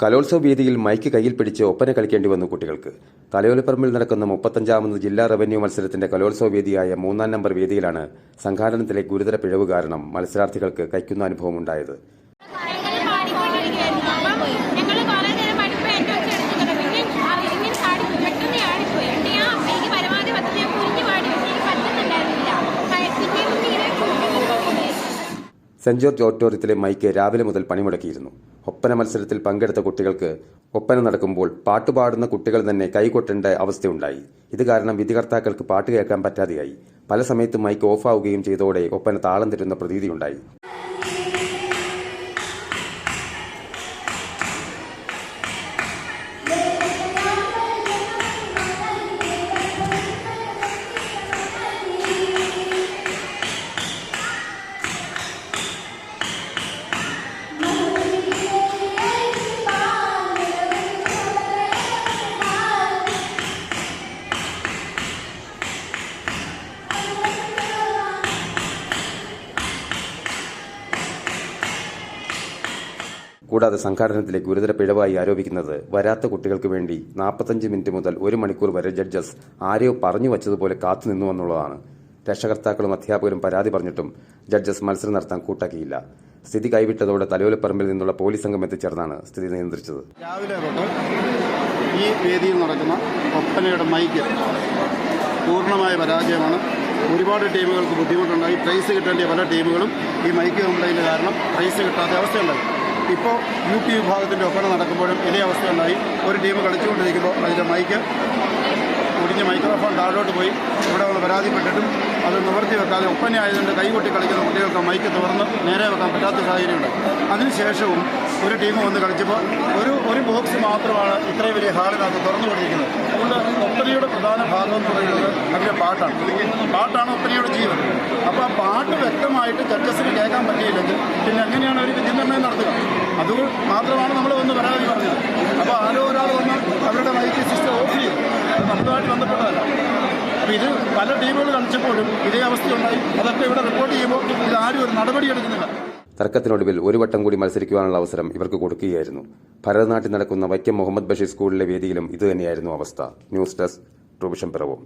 കലോത്സവ വേദിയിൽ മൈക്ക് കയ്യിൽ പിടിച്ച് ഒപ്പന കളിക്കേണ്ടി വന്നു കുട്ടികൾക്ക്. തലയോലപ്പറമ്പിൽ നടക്കുന്ന മുപ്പത്തഞ്ചാമത് ജില്ലാ റവന്യൂ മത്സരത്തിന്റെ കലോത്സവ വേദിയായ മൂന്നാം നമ്പർ വേദിയിലാണ് സംഘാടനത്തിലെ ഗുരുതര പിഴവ് കാരണം മത്സരാർത്ഥികൾക്ക് കൈക്കുന്ന അനുഭവം സെന്റ് ജോർജ് ഓഡിറ്റോറിയത്തിലെ മൈക്ക് രാവിലെ മുതൽ പണിമുടക്കിയിരുന്നു. ഒപ്പന മത്സരത്തിൽ പങ്കെടുത്ത കുട്ടികൾക്ക് ഒപ്പന നടക്കുമ്പോൾ പാട്ടുപാടുന്ന കുട്ടികൾ തന്നെ കൈകൊട്ടേണ്ട അവസ്ഥയുണ്ടായി. ഇത് കാരണം വിധികർത്താക്കൾക്ക് പാട്ട് കേൾക്കാൻ പറ്റാതെയായി. പല സമയത്തും മൈക്ക് ഓഫാവുകയും ചെയ്തതോടെ ഒപ്പന താളം തരുന്ന പ്രതീതിയുണ്ടായി. കൂടാതെ സംഘാടനത്തിലെ ഗുരുതര പിഴവായി ആരോപിക്കുന്നത് വരാത്ത കുട്ടികൾക്ക് വേണ്ടി നാൽപ്പത്തഞ്ച് മിനിറ്റ് മുതൽ ഒരു മണിക്കൂർ വരെ ജഡ്ജസ് ആരെയോ പറഞ്ഞു വച്ചതുപോലെ കാത്തുനിന്നു എന്നുള്ളതാണ്. രക്ഷകർത്താക്കളും അധ്യാപകരും പരാതി പറഞ്ഞിട്ടും ജഡ്ജസ് മത്സരം നടത്താൻ കൂട്ടാക്കിയില്ല. സ്ഥിതി കൈവിട്ടതോടെ തലയോലപ്പറമ്പിൽ നിന്നുള്ള പോലീസ് സംഘം എത്തിച്ചേർന്നാണ് സ്ഥിതി നിയന്ത്രിച്ചത്. രാവിലെ തൊട്ട് ഈ വേദിയിൽ നടക്കുന്ന ഒപ്പനയുടെ മൈക്ക് പൂർണമായ പരാജയമാണ്. ഒരുപാട് ടീമുകൾക്ക് ബുദ്ധിമുട്ടുണ്ടായി. പ്രൈസ് കിട്ടേണ്ടിയ പല ടീമുകളും ഈ മൈക്ക് കംപ്ലൈന്റ് കാരണം പ്രൈസ് കിട്ടാത്ത അവസ്ഥയുണ്ടായി. ഇപ്പോൾ യു പി വിഭാഗത്തിന്റെ ഒപ്പന നടക്കുമ്പോഴും ഇതേ അവസ്ഥയുണ്ടായി. ഒരു ടീം കളിച്ചുകൊണ്ടിരിക്കുമ്പോൾ അതിന്റെ മൈക്ക് ഒടിഞ്ഞ് മൈക്രോഫോൺ താഴോട്ട് പോയി. ഇവിടെ വന്ന് പരാതിപ്പെട്ടിട്ടും അത് നിവർത്തി വെക്കാതെ ഒപ്പന ആയതുകൊണ്ട് കൈകൊട്ടി കളിക്കുന്ന കുട്ടികൾക്ക് മൈക്ക് തുറന്ന് നേരെ വെക്കാൻ പറ്റാത്ത സാഹചര്യമുണ്ട്. അതിനുശേഷവും ഒരു ടീം വന്ന് കളിച്ചപ്പോൾ ഒരു ഒരു ബോക്സ് മാത്രമാണ് ഇത്രയും വലിയ ഹാളിനകത്ത് തുറന്നു കൊണ്ടിരിക്കുന്നത് അതുകൊണ്ട് ഒപ്പനയുടെ പ്രധാന ഭാഗം എന്ന് പറയുന്നത് അതിന്റെ പാട്ടാണ്. പാട്ടാണ് ഒപ്പനയുടെ ജീവൻ. അപ്പോൾ ആ പാട്ട് വ്യക്തമായിട്ട് ജഡ്ജസിന് കേൾക്കാൻ പറ്റിയില്ലെങ്കിൽ പിന്നെ എങ്ങനെയാണ് ഒരു വിധിനിർണയം നടത്തുക? അത് മാത്രമാണ് നമ്മൾ വന്ന് പരാതി പറഞ്ഞത്. അപ്പോൾ ആരോ ഒരാൾ വന്ന് അവരുടെ മൈക്ക് സിസ്റ്റം ഓഫ് ചെയ്തു. അത് നമ്മളുമായിട്ട് ബന്ധപ്പെട്ടതല്ല. അപ്പോൾ ഇത് പല ടീമുകൾ കളിച്ചപ്പോഴും ഇതേ അവസ്ഥയുണ്ടായി. അതൊക്കെ ഇവിടെ റിപ്പോർട്ട് ചെയ്യുമ്പോൾ ഇത് ആരും ഒരു നടപടി എടുക്കുന്നില്ല. തർക്കത്തിനൊടുവിൽ ഒരു വട്ടം കൂടി മത്സരിക്കുവാനുള്ള അവസരം ഇവർക്ക് കൊടുക്കുകയായിരുന്നു. ഭരതനാട്ടിൽ നടക്കുന്ന വൈക്കം മുഹമ്മദ് ബഷീർ സ്കൂളിലെ വേദിയിലും ഇതുതന്നെയായിരുന്നു അവസ്ഥ. News desk provision പിറവും